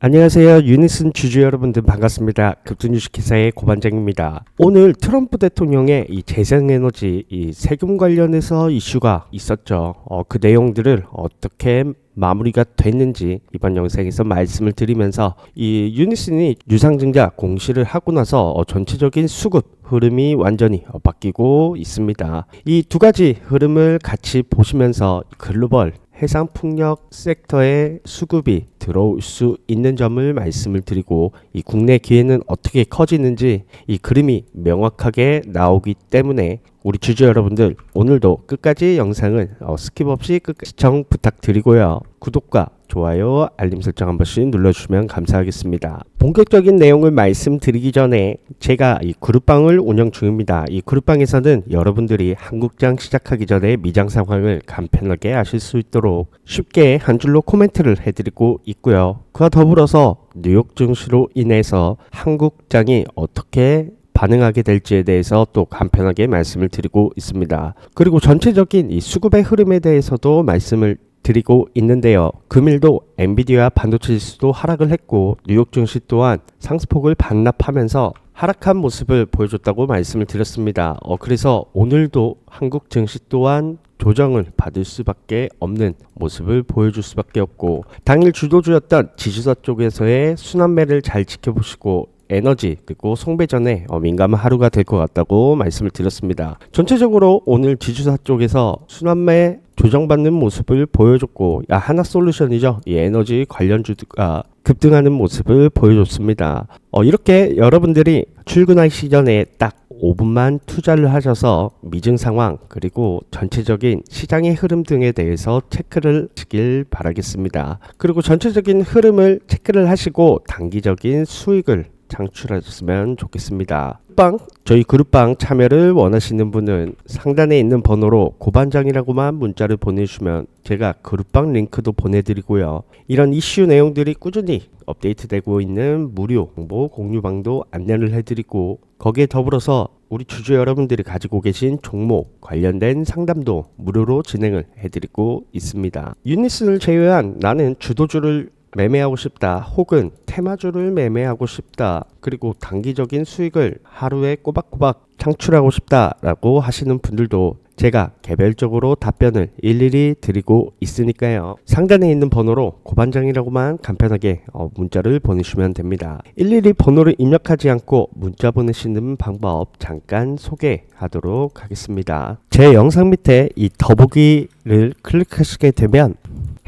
안녕하세요. 유니슨 주주 여러분들 반갑습니다. 급등주식회사의 고반장입니다. 오늘 트럼프 대통령의 이 재생에너지 이 세금 관련해서 이슈가 있었죠. 어, 그 내용들을 어떻게 마무리가 됐는지 이번 영상에서 말씀을 드리면서 이 유니슨이 유상증자 공시를 하고 나서 어, 전체적인 수급 흐름이 완전히 어, 바뀌고 있습니다. 이 두 가지 흐름을 같이 보시면서 글로벌 해상 풍력 섹터의 수급이 들어올 수 있는 점을 말씀을 드리고 이 국내 기회는 어떻게 커지는지 이 그림이 명확하게 나오기 때문에 우리 주주 여러분들 오늘도 끝까지 영상을 어, 스킵 없이 끝까지 시청 부탁드리고요. 구독과 좋아요, 알림 설정 한 번씩 눌러주시면 감사하겠습니다. 본격적인 내용을 말씀드리기 전에 제가 이 그룹방을 운영 중입니다. 이 그룹방에서는 여러분들이 한국장 시작하기 전에 미장 상황을 간편하게 아실 수 있도록 쉽게 한 줄로 코멘트를 해드리고 있고요. 그와 더불어서 뉴욕 증시로 인해서 한국장이 어떻게 반응하게 될지에 대해서 또 간편하게 말씀을 드리고 있습니다. 그리고 전체적인 이 수급의 흐름에 대해서도 말씀을 드리고 있는데요. 금일도 엔비디아 반도체 지수도 하락을 했고 뉴욕 증시 또한 상승폭을 반납하면서 하락한 모습을 보여줬다고 말씀을 드렸습니다. 어, 그래서 오늘도 한국 증시 또한 조정을 받을 수밖에 없는 모습을 보여줄 수밖에 없고 당일 주도주였던 지주사 쪽에서의 순환매를 잘 지켜보시고 에너지 그리고 송배전에 어, 민감한 하루가 될 것 같다고 말씀을 드렸습니다. 전체적으로 오늘 지주사 쪽에서 순환매 조정받는 모습을 보여줬고 야 하나 솔루션이죠. 이 에너지 관련주가 급등하는 모습을 보여줬습니다. 어, 이렇게 여러분들이 출근하기 시전에 딱 5분만 투자를 하셔서 미증 상황 그리고 전체적인 시장의 흐름 등에 대해서 체크를 하시길 바라겠습니다. 그리고 전체적인 흐름을 체크를 하시고 단기적인 수익을 창출하셨으면 좋겠습니다. 빵 저희 그룹방 참여를 원하시는 분은 상단에 있는 번호로 고반장이라고만 문자를 보내주시면 제가 그룹방 링크도 보내드리고요. 이런 이슈 내용들이 꾸준히 업데이트되고 있는 무료 정보 공유방도 안내를 해드리고 거기에 더불어서 우리 주주 여러분들이 가지고 계신 종목 관련된 상담도 무료로 진행을 해드리고 있습니다. 유니스를 제외한 나는 주도주를 매매하고 싶다 혹은 테마주를 매매하고 싶다 그리고 단기적인 수익을 하루에 꼬박꼬박 창출하고 싶다라고 하시는 분들도 제가 개별적으로 답변을 일일이 드리고 있으니까요. 상단에 있는 번호로 고반장이라고만 간편하게 어, 문자를 보내주시면 됩니다. 일일이 번호를 입력하지 않고 문자 보내시는 방법 잠깐 소개하도록 하겠습니다. 제 영상 밑에 이 더보기를 클릭하시게 되면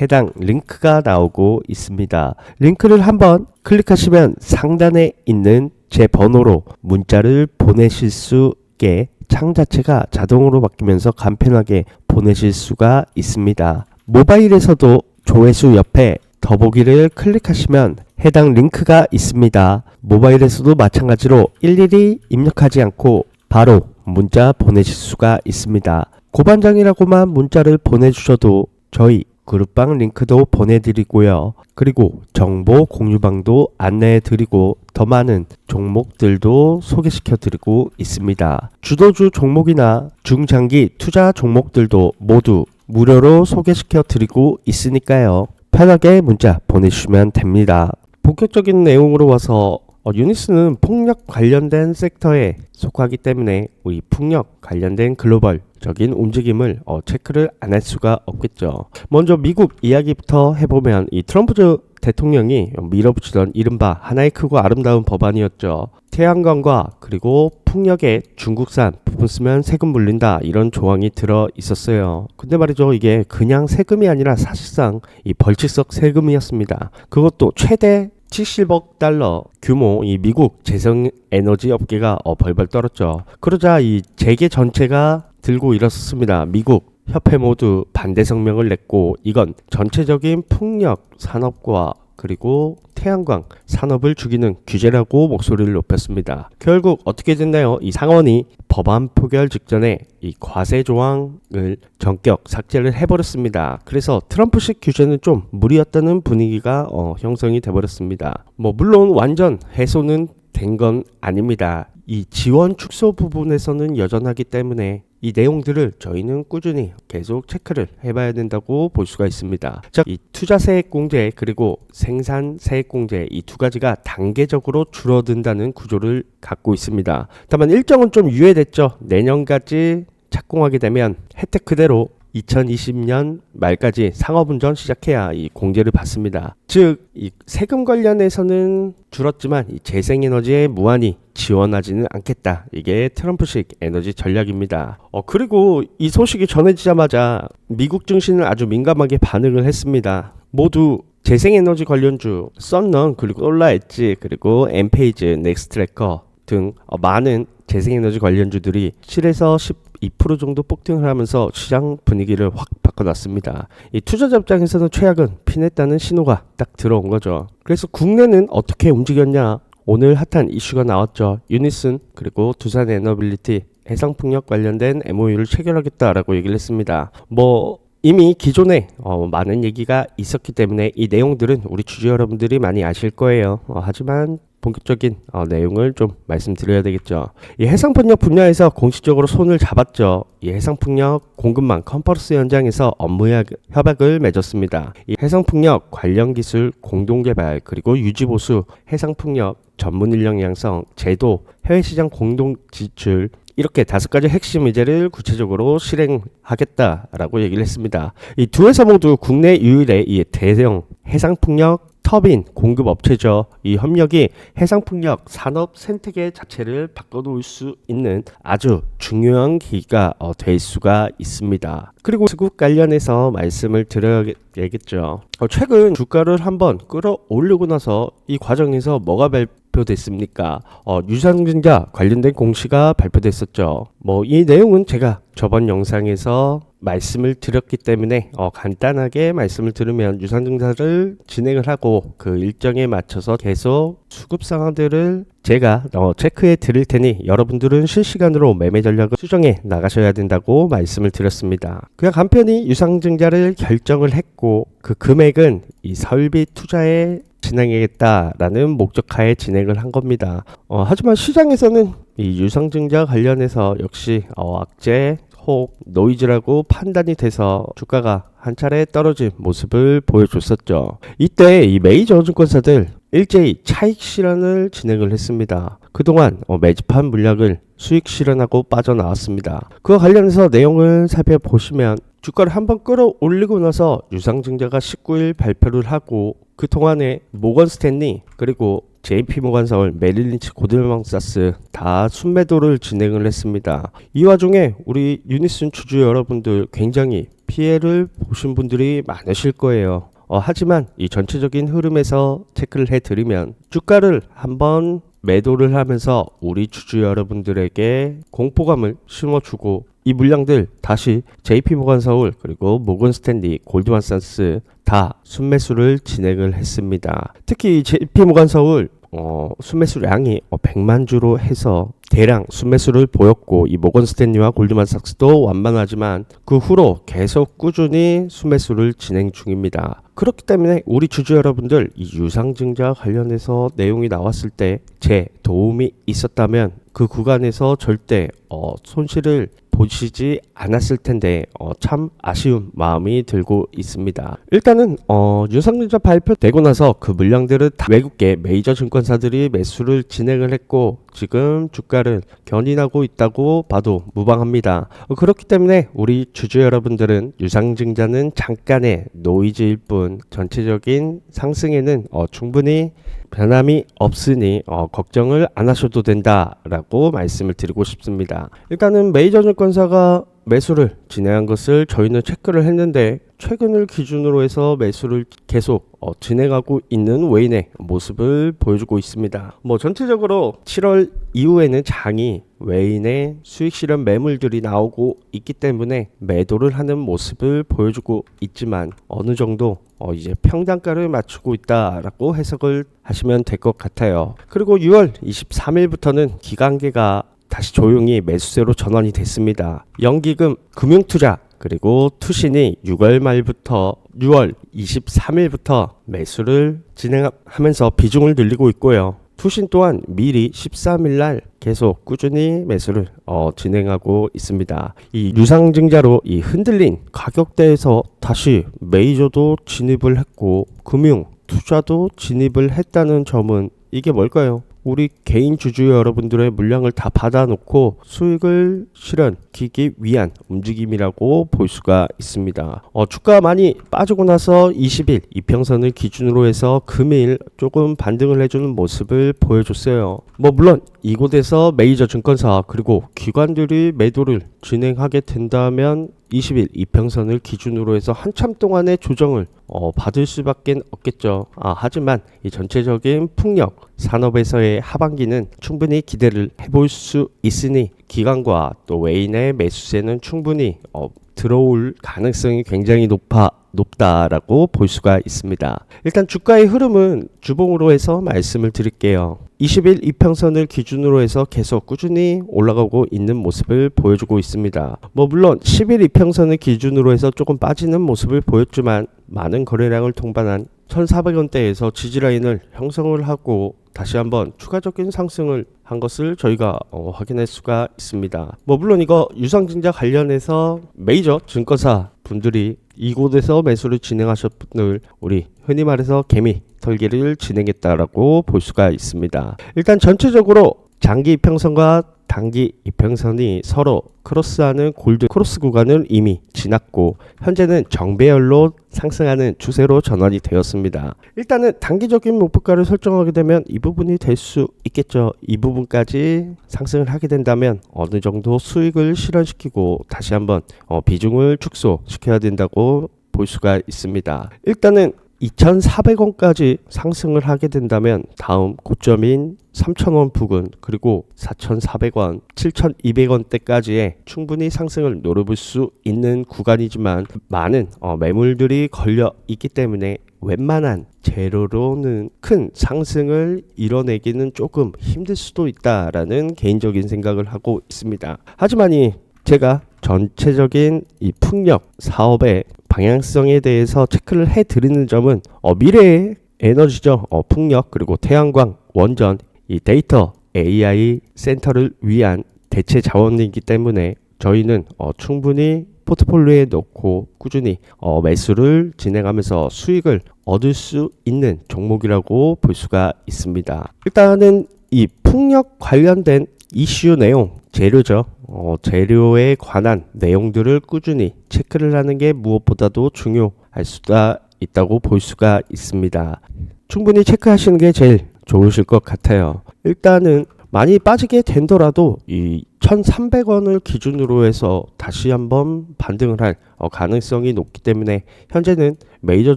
해당 링크가 나오고 있습니다. 링크를 한번 클릭하시면 상단에 있는 제 번호로 문자를 보내실 수 있게 창 자체가 자동으로 바뀌면서 간편하게 보내실 수가 있습니다. 모바일에서도 조회수 옆에 더보기를 클릭하시면 해당 링크가 있습니다. 모바일에서도 마찬가지로 일일이 입력하지 않고 바로 문자 보내실 수가 있습니다. 고반장이라고만 문자를 보내주셔도 저희 그룹방 링크도 보내드리고요. 그리고 정보 공유방도 안내해드리고 더 많은 종목들도 소개시켜드리고 있습니다. 주도주 종목이나 중장기 투자 종목들도 모두 무료로 소개시켜드리고 있으니까요. 편하게 문자 보내주시면 됩니다. 본격적인 내용으로 와서 어, 유니스는 폭력 관련된 섹터에 속하기 때문에 우리 폭력 관련된 글로벌 적인 움직임을 어, 체크를 안 할 수가 없겠죠. 먼저 미국 이야기부터 해보면 이 트럼프 대통령이 밀어붙이던 이른바 하나의 크고 아름다운 법안이었죠. 태양광과 그리고 풍력에 중국산 부품 쓰면 세금 물린다 이런 조항이 들어 있었어요. 근데 말이죠 이게 그냥 세금이 아니라 사실상 이 벌칙적 세금이었습니다. 그것도 최대 70억 달러 규모 이 미국 재생 에너지 업계가 어, 벌벌 떨었죠. 그러자 이 재계 전체가 들고 일었습니다. 미국 협회 모두 반대 성명을 냈고 이건 전체적인 풍력 산업과 그리고 태양광 산업을 죽이는 규제라고 목소리를 높였습니다. 결국 어떻게 됐나요? 이 상원이 법안 표결 직전에 이 과세 조항을 전격 삭제를 해버렸습니다. 그래서 트럼프식 규제는 좀 무리였다는 분위기가 어, 형성이 돼버렸습니다. 뭐 물론 완전 해소는 된 건 아닙니다. 이 지원 축소 부분에서는 여전하기 때문에 이 내용들을 저희는 꾸준히 계속 체크를 해봐야 된다고 볼 수가 있습니다. 즉, 이 투자 세액 공제 그리고 생산 세액 공제 이 두 가지가 단계적으로 줄어든다는 구조를 갖고 있습니다. 다만 일정은 좀 유예됐죠. 내년까지 착공하게 되면 혜택 그대로 2020년 말까지 상업운전 시작해야 이 공제를 받습니다. 즉, 이 세금 관련해서는 줄었지만 이 재생에너지에 무한히 지원하지는 않겠다. 이게 트럼프식 에너지 전략입니다. 어, 그리고 이 소식이 전해지자마자 미국 증시는 아주 민감하게 반응을 했습니다. 모두 재생에너지 관련주, 썬넌 그리고 솔라엣지 그리고 엠페이즈, 넥스트래커 등 어, 많은 재생에너지 관련주들이 7에서 12% 정도 폭등을 하면서 시장 분위기를 확 바꿔놨습니다. 이 투자자 입장에서는 최악은 피냈다는 신호가 딱 들어온 거죠. 그래서 국내는 어떻게 움직였냐? 오늘 핫한 이슈가 나왔죠. 유니슨 그리고 두산 에너빌리티 해상풍력 관련된 MOU를 체결하겠다라고 얘기를 했습니다. 뭐 이미 기존에 어, 많은 얘기가 있었기 때문에 이 내용들은 우리 주주 여러분들이 많이 아실 거예요. 어, 하지만 본격적인 어, 내용을 좀 말씀드려야 되겠죠. 이 해상풍력 분야에서 공식적으로 손을 잡았죠. 이 해상풍력 공급망 컨퍼런스 현장에서 업무 협- 협약을 맺었습니다. 이 해상풍력 관련 기술 공동 개발 그리고 유지 보수, 해상풍력 전문 인력 양성, 제도, 해외 시장 공동 지출 이렇게 다섯 가지 핵심 의제를 구체적으로 실행하겠다라고 얘기를 했습니다. 이 두 회사 모두 국내 유일의 이 대형 해상풍력 터빈 공급 업체죠. 이 협력이 해상 풍력 산업 생태계 자체를 바꿔놓을 수 있는 아주 중요한 기기가 어, 될 수가 있습니다. 그리고 수국 관련해서 말씀을 드려야 겠죠. 어, 최근 주가를 한번 끌어올리고 나서 이 과정에서 뭐가 발표됐습니까? 어, 유상증자 관련된 공시가 발표됐었죠. 뭐 이 내용은 제가 저번 영상에서 말씀을 드렸기 때문에 어, 간단하게 말씀을 들으면 유상증자를 진행을 하고 그 일정에 맞춰서 계속 수급 상황들을 제가 어, 체크해 드릴 테니 여러분들은 실시간으로 매매 전략을 수정해 나가셔야 된다고 말씀을 드렸습니다. 그냥 간편히 유상증자를 결정을 했고 그 금액은 이 설비 투자에 진행하겠다라는 목적하에 진행을 한 겁니다. 어, 하지만 시장에서는 이 유상증자 관련해서 역시 어, 악재 혹 노이즈라고 판단이 돼서 주가가 한 차례 떨어진 모습을 보여줬었죠. 이때 이 메이저 증권사들 일제히 차익 실현을 진행을 했습니다. 그동안 어, 매집한 물량을 수익 실현하고 빠져나왔습니다. 그와 관련해서 내용을 살펴보시면 주가를 한번 끌어올리고 나서 유상증자가 19일 발표를 하고 그 동안에 모건 스탠리 그리고 JP 모간 서울, 메릴린치, 고들망 사스 다 순매도를 진행을 했습니다. 이 와중에 우리 유니슨 주주 여러분들 굉장히 피해를 보신 분들이 많으실 거예요. 어, 하지만 이 전체적인 흐름에서 체크를 해드리면 주가를 한번 매도를 하면서 우리 주주 여러분들에게 공포감을 심어주고 이 물량들 다시 JP 모간 서울 그리고 모건 스탠리, 골드만산스 다 순매수를 진행을 했습니다. 특히 JP 모간 서울 어, 순매수량이 어, 100만 주로 해서 대량 순매수를 보였고 이 모건 스탠리와 골드만삭스도 완만하지만 그 후로 계속 꾸준히 순매수를 진행 중입니다. 그렇기 때문에 우리 주주 여러분들 이 유상증자 관련해서 내용이 나왔을 때 제 도움이 있었다면 그 구간에서 절대 어, 손실을 보시지 않았을 텐데 어, 참 아쉬운 마음이 들고 있습니다. 일단은 어, 유상증자 발표되고 나서 그 물량들은 다 외국계 메이저 증권사들이 매수를 진행을 했고 지금 주가를 견인하고 있다고 봐도 무방합니다. 어, 그렇기 때문에 우리 주주 여러분들은 유상증자는 잠깐의 노이즈일 뿐 전체적인 상승에는 어, 충분히 변함이 없으니 어, 걱정을 안 하셔도 된다라고 말씀을 드리고 싶습니다. 일단은 메이저 증권사가 매수를 진행한 것을 저희는 체크를 했는데 최근을 기준으로 해서 매수를 계속 어, 진행하고 있는 외인의 모습을 보여주고 있습니다. 뭐 전체적으로 7월 이후에는 장이 외인의 수익 실현 매물들이 나오고 있기 때문에 매도를 하는 모습을 보여주고 있지만 어느 정도 어, 이제 평단가를 맞추고 있다라고 해석을 하시면 될 것 같아요. 그리고 6월 23일부터는 기관계가 다시 조용히 매수세로 전환이 됐습니다. 연기금 금융투자 그리고 투신이 6월 말부터 6월 23일부터 매수를 진행하면서 비중을 늘리고 있고요. 투신 또한 미리 13일 날 계속 꾸준히 매수를 어, 진행하고 있습니다. 이 유상증자로 이 흔들린 가격대에서 다시 메이저도 진입을 했고 금융 투자도 진입을 했다는 점은 이게 뭘까요? 우리 개인 주주 여러분들의 물량을 다 받아놓고 수익을 실현키기 위한 움직임이라고 볼 수가 있습니다. 어, 주가 많이 빠지고 나서 20일 이평선을 기준으로 해서 금일 조금 반등을 해주는 모습을 보여줬어요. 뭐 물론 이곳에서 메이저 증권사 그리고 기관들이 매도를 진행하게 된다면 20일 이평선을 기준으로 해서 한참 동안의 조정을 어, 받을 수밖에 없겠죠. 아, 하지만 이 전체적인 풍력 산업에서의 하반기는 충분히 기대를 해볼 수 있으니 기관과 또 외인의 매수세는 충분히 어, 들어올 가능성이 굉장히 높아 높다라고 볼 수가 있습니다. 일단 주가의 흐름은 주봉으로 해서 말씀을 드릴게요. 20일 이평선을 기준으로 해서 계속 꾸준히 올라가고 있는 모습을 보여주고 있습니다. 뭐 물론 10일 이평선을 기준으로 해서 조금 빠지는 모습을 보였지만 많은 거래량을 통반한 1,400원대에서 지지라인을 형성을 하고 다시 한번 추가적인 상승을 한 것을 저희가 어, 확인할 수가 있습니다. 뭐 물론 이거 유상증자 관련해서 메이저 증권사 분들이 이곳에서 매수를 진행하셨을 우리 흔히 말해서 개미 털기를 진행했다라고 볼 수가 있습니다. 일단 전체적으로 장기 이평선과 단기 이평선이 서로 크로스하는 골드 크로스 구간을 이미 지났고 현재는 정배열로 상승하는 추세로 전환이 되었습니다. 일단은 단기적인 목표가를 설정하게 되면 이 부분이 될 수 있겠죠. 이 부분까지 상승을 하게 된다면 어느 정도 수익을 실현시키고 다시 한번 어, 비중을 축소시켜야 된다고 볼 수가 있습니다. 일단은 2,400원까지 상승을 하게 된다면 다음 고점인 3,000원 부근 그리고 4,400원, 7,200원 대까지의 충분히 상승을 노려볼 수 있는 구간이지만 많은 어, 매물들이 걸려 있기 때문에 웬만한 재료로는 큰 상승을 이뤄내기는 조금 힘들 수도 있다라는 개인적인 생각을 하고 있습니다. 하지만 이 제가 전체적인 이 풍력 사업의 방향성에 대해서 체크를 해 드리는 점은 어, 미래의 에너지죠. 어, 풍력 그리고 태양광, 원전, 이 데이터 AI 센터를 위한 대체 자원이기 때문에 저희는 어, 충분히 포트폴리오에 넣고 꾸준히 어, 매수를 진행하면서 수익을 얻을 수 있는 종목이라고 볼 수가 있습니다. 일단은 이 풍력 관련된 이슈 내용 재료죠. 어, 재료에 관한 내용들을 꾸준히 체크를 하는 게 무엇보다도 중요할 수가 있다고 볼 수가 있습니다. 충분히 체크하시는 게 제일 좋으실 것 같아요. 일단은 많이 빠지게 된더라도 이 1,300원을 기준으로 해서 다시 한번 반등을 할 어, 가능성이 높기 때문에 현재는 메이저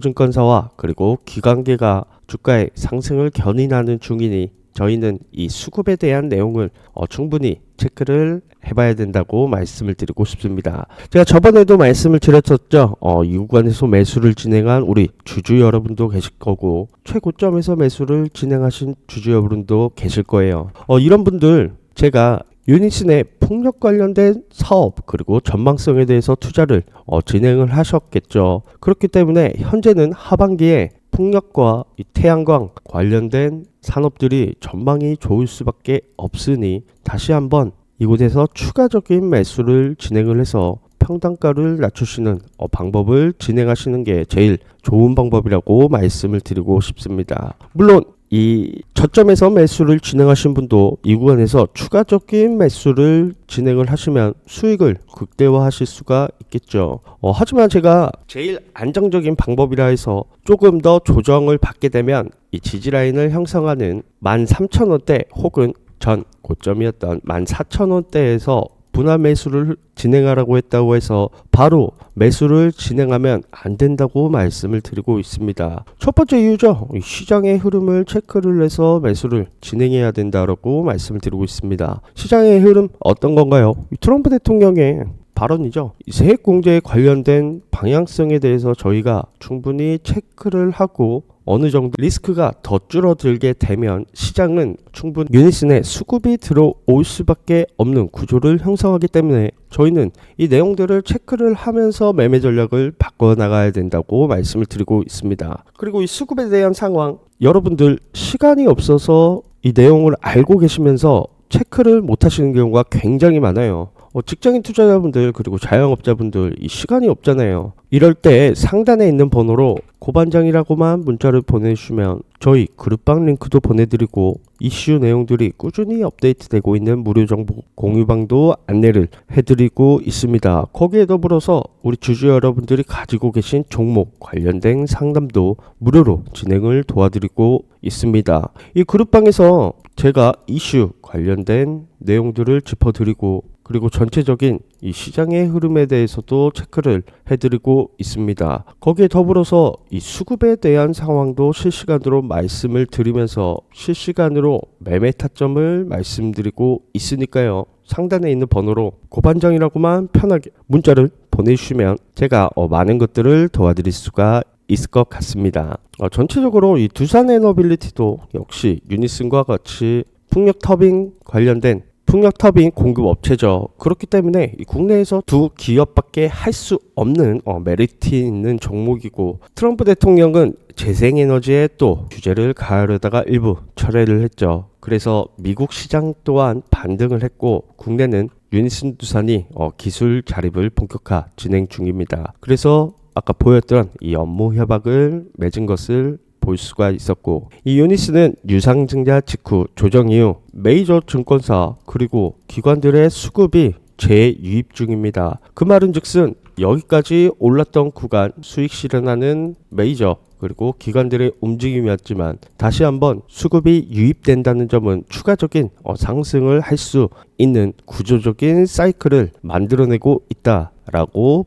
증권사와 그리고 기관계가 주가의 상승을 견인하는 중이니 저희는 이 수급에 대한 내용을 어, 충분히 체크를 해봐야 된다고 말씀을 드리고 싶습니다. 제가 저번에도 말씀을 드렸었죠. 어, 이 구간에서 매수를 진행한 우리 주주 여러분도 계실 거고 최고점에서 매수를 진행하신 주주 여러분도 계실 거예요. 어, 이런 분들 제가 유니스 내 폭력 관련된 사업 그리고 전망성에 대해서 투자를 어, 진행을 하셨겠죠. 그렇기 때문에 현재는 하반기에 풍력과 이 태양광 관련된 산업들이 전망이 좋을 수밖에 없으니 다시 한번 이곳에서 추가적인 매수를 진행을 해서 평단가를 낮추시는 어, 방법을 진행하시는 게 제일 좋은 방법이라고 말씀을 드리고 싶습니다. 물론 이 저점에서 매수를 진행하신 분도 이 구간에서 추가적인 매수를 진행을 하시면 수익을 극대화하실 수가 있겠죠. 어, 하지만 제가 제일 안정적인 방법이라 해서 조금 더 조정을 받게 되면 이 지지 라인을 형성하는 13,000원대 혹은 전 고점이었던 14,000원대에서 분할 매수를 진행하라고 했다고 해서 바로 매수를 진행하면 안 된다고 말씀을 드리고 있습니다. 첫 번째 이유죠. 시장의 흐름을 체크를 해서 매수를 진행해야 된다고 말씀을 드리고 있습니다. 시장의 흐름 어떤 건가요? 트럼프 대통령의 발언이죠. 세액 공제에 관련된 방향성에 대해서 저희가 충분히 체크를 하고 어느 정도 리스크가 더 줄어들게 되면 시장은 충분히 유니스 내 수급이 들어올 수밖에 없는 구조를 형성하기 때문에 저희는 이 내용들을 체크를 하면서 매매 전략을 바꿔 나가야 된다고 말씀을 드리고 있습니다. 그리고 이 수급에 대한 상황 여러분들 시간이 없어서 이 내용을 알고 계시면서 체크를 못 하시는 경우가 굉장히 많아요. 어, 직장인 투자자분들 그리고 자영업자분들 이 시간이 없잖아요. 이럴 때 상단에 있는 번호로 고반장이라고만 문자를 보내주시면 저희 그룹방 링크도 보내드리고 이슈 내용들이 꾸준히 업데이트되고 있는 무료 정보 공유방도 안내를 해드리고 있습니다. 거기에 더불어서 우리 주주 여러분들이 가지고 계신 종목 관련된 상담도 무료로 진행을 도와드리고 있습니다. 이 그룹방에서 제가 이슈 관련된 내용들을 짚어드리고 그리고 전체적인 이 시장의 흐름에 대해서도 체크를 해드리고 있습니다. 거기에 더불어서 이 수급에 대한 상황도 실시간으로 말씀을 드리면서 실시간으로 매매 타점을 말씀드리고 있으니까요. 상단에 있는 번호로 고반장이라고만 편하게 문자를 보내주시면 제가 어, 많은 것들을 도와드릴 수가 있을 것 같습니다. 어, 전체적으로 이 두산 에너빌리티도 역시 유니슨과 같이 풍력 터빈 관련된 풍력 터빈 공급 업체죠. 그렇기 때문에 이 국내에서 두 기업밖에 할 수 없는 어, 메리트 있는 종목이고 트럼프 대통령은 재생에너지에 또 규제를 가하려다가 일부 철회를 했죠. 그래서 미국 시장 또한 반등을 했고 국내는 유니슨 두산이 어, 기술 자립을 본격화 진행 중입니다. 그래서 아까 보였던 이 업무 협약을 맺은 것을 볼 수가 있었고 이 유니스는 유상증자 직후 조정 이후 메이저 증권사 그리고 기관들의 수급이 재유입 중입니다. 그 말은 즉슨 여기까지 올랐던 구간 수익 실현하는 메이저 그리고 기관들의 움직임이었지만 다시 한번 수급이 유입된다는 점은 추가적인 어, 상승을 할 수 있는 구조적인 사이클을 만들어내고 있다라고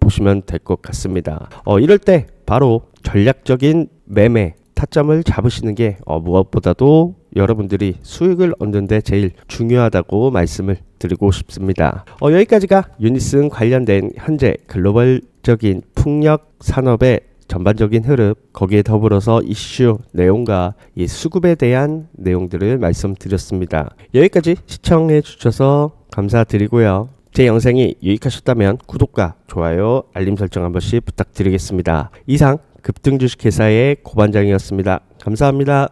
보시면 될 것 같습니다. 어, 이럴 때 바로 전략적인 매매 타점을 잡으시는 게 어, 무엇보다도 여러분들이 수익을 얻는데 제일 중요하다고 말씀을 드리고 싶습니다. 어, 여기까지가 유니슨 관련된 현재 글로벌적인 풍력 산업의 전반적인 흐름 거기에 더불어서 이슈 내용과 이 수급에 대한 내용들을 말씀드렸습니다. 여기까지 시청해 주셔서 감사드리고요. 제 영상이 유익하셨다면 구독과 좋아요, 알림 설정 한 번씩 부탁드리겠습니다. 이상 급등 주식회사의 고반장이었습니다. 감사합니다.